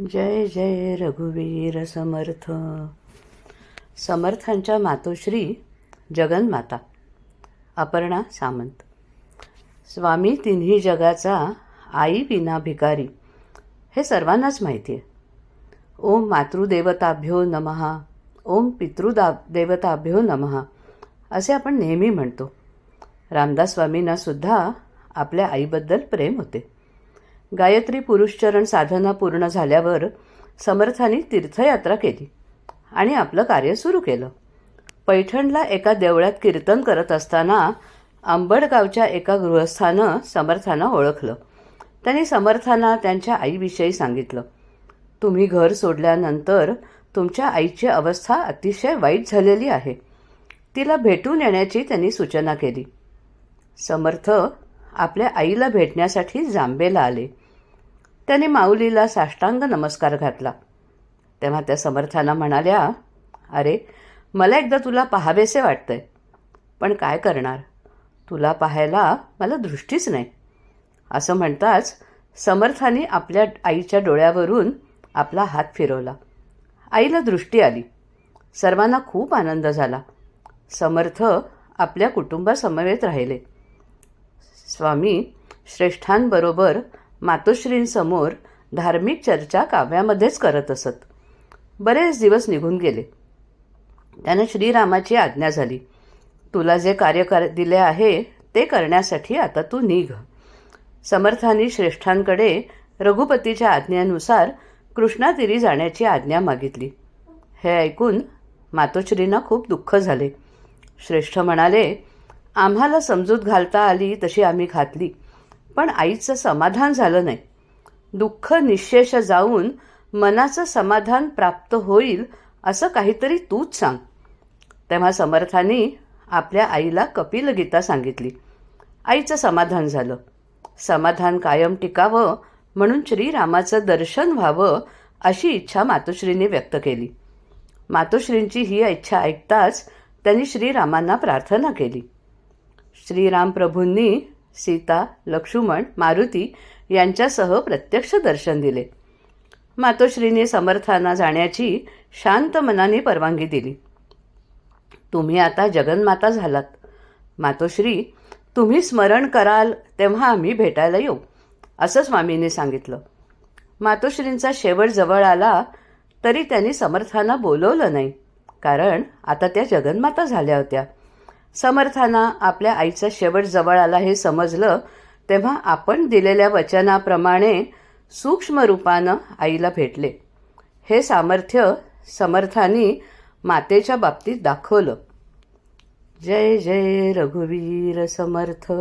जय जय रघुवीर समर्थ. समर्थांच्या मातोश्री जगन्माता अपर्णा सामंत. स्वामी तिन्ही जगाचा आई विना भिकारी हे सर्वांनाच माहिती आहे. ओम मातृदेवताभ्यो नमहा ओम पितृदा देवताभ्यो नमहा असे आपण नेहमी म्हणतो. रामदास स्वामींनासुद्धा आपल्या आईबद्दल प्रेम होते. गायत्री पुरुषचरण साधना पूर्ण झाल्यावर समर्थांनी तीर्थयात्रा केली आणि आपलं कार्य सुरू केलं. पैठणला एका देवळात कीर्तन करत असताना आंबडगावच्या एका गृहस्थानं समर्थांना ओळखलं. त्यांनी समर्थांना त्यांच्या आईविषयी सांगितलं. तुम्ही घर सोडल्यानंतर तुमच्या आईची अवस्था अतिशय वाईट झालेली आहे. तिला भेटून येण्याची त्यांनी सूचना केली. समर्थ आपल्या आईला भेटण्यासाठी जांबेला आले. त्याने माऊलीला साष्टांग नमस्कार घातला. तेव्हा त्या समर्थांना म्हणाल्या अरे मला एकदा तुला पाहावेसे वाटतंय. पण काय करणार? तुला पाहायला मला दृष्टीच नाही. असं म्हणताच समर्थाने आपल्या आईच्या डोळ्यावरून आपला हात फिरवला. आईला दृष्टी आली. सर्वांना खूप आनंद झाला. समर्थ आपल्या कुटुंबासमवेत राहिले. स्वामी श्रेष्ठांबरोबर मातोश्रींसमोर धार्मिक चर्चा काव्यामध्येच करत असत. बरेच दिवस निघून गेले. त्यानं श्रीरामाची आज्ञा झाली. तुला जे कार्य कर दिले आहे ते करण्यासाठी आता तू निघ. समर्थांनी श्रेष्ठांकडे रघुपतीच्या आज्ञेनुसार कृष्णातीरी जाण्याची आज्ञा मागितली. हे ऐकून मातोश्रींना खूप दुःख झाले. श्रेष्ठ म्हणाले आम्हाला समजूत घालता आली तशी आम्ही घातली. पण आईचं समाधान झालं नाही. दुःख निशेष जाऊन मनाचं समाधान प्राप्त होईल असं काहीतरी तूच सांग. तेव्हा समर्थांनी आपल्या आईला कपिलगीता सांगितली. आईचं समाधान झालं. समाधान कायम टिकावं म्हणून श्रीरामाचं दर्शन व्हावं अशी इच्छा मातोश्रींनी व्यक्त केली. मातोश्रींची ही इच्छा ऐकताच त्यांनी श्रीरामांना प्रार्थना केली. श्रीराम प्रभूंनी सीता लक्ष्मण मारुती यांच्यासह प्रत्यक्ष दर्शन दिले. मातोश्रीने समर्थांना जाण्याची शांत मनाने परवानगी दिली. तुम्ही आता जगन्माता झालात. मातोश्री तुम्ही स्मरण कराल तेव्हा आम्ही भेटायला येऊ असं स्वामींनी सांगितलं. मातोश्रींचा शेवट जवळ आला तरी त्यांनी समर्थांना बोलवलं नाही कारण आता त्या जगन्माता झाल्या होत्या. समर्थांना आपल्या आईचा शेवट जवळ आला हे समजलं तेव्हा आपण दिलेल्या वचनाप्रमाणे सूक्ष्म रूपानं आईला भेटले. हे सामर्थ्य समर्थांनी मातेच्या बाबतीत दाखवलं. जय जय रघुवीर समर्थ.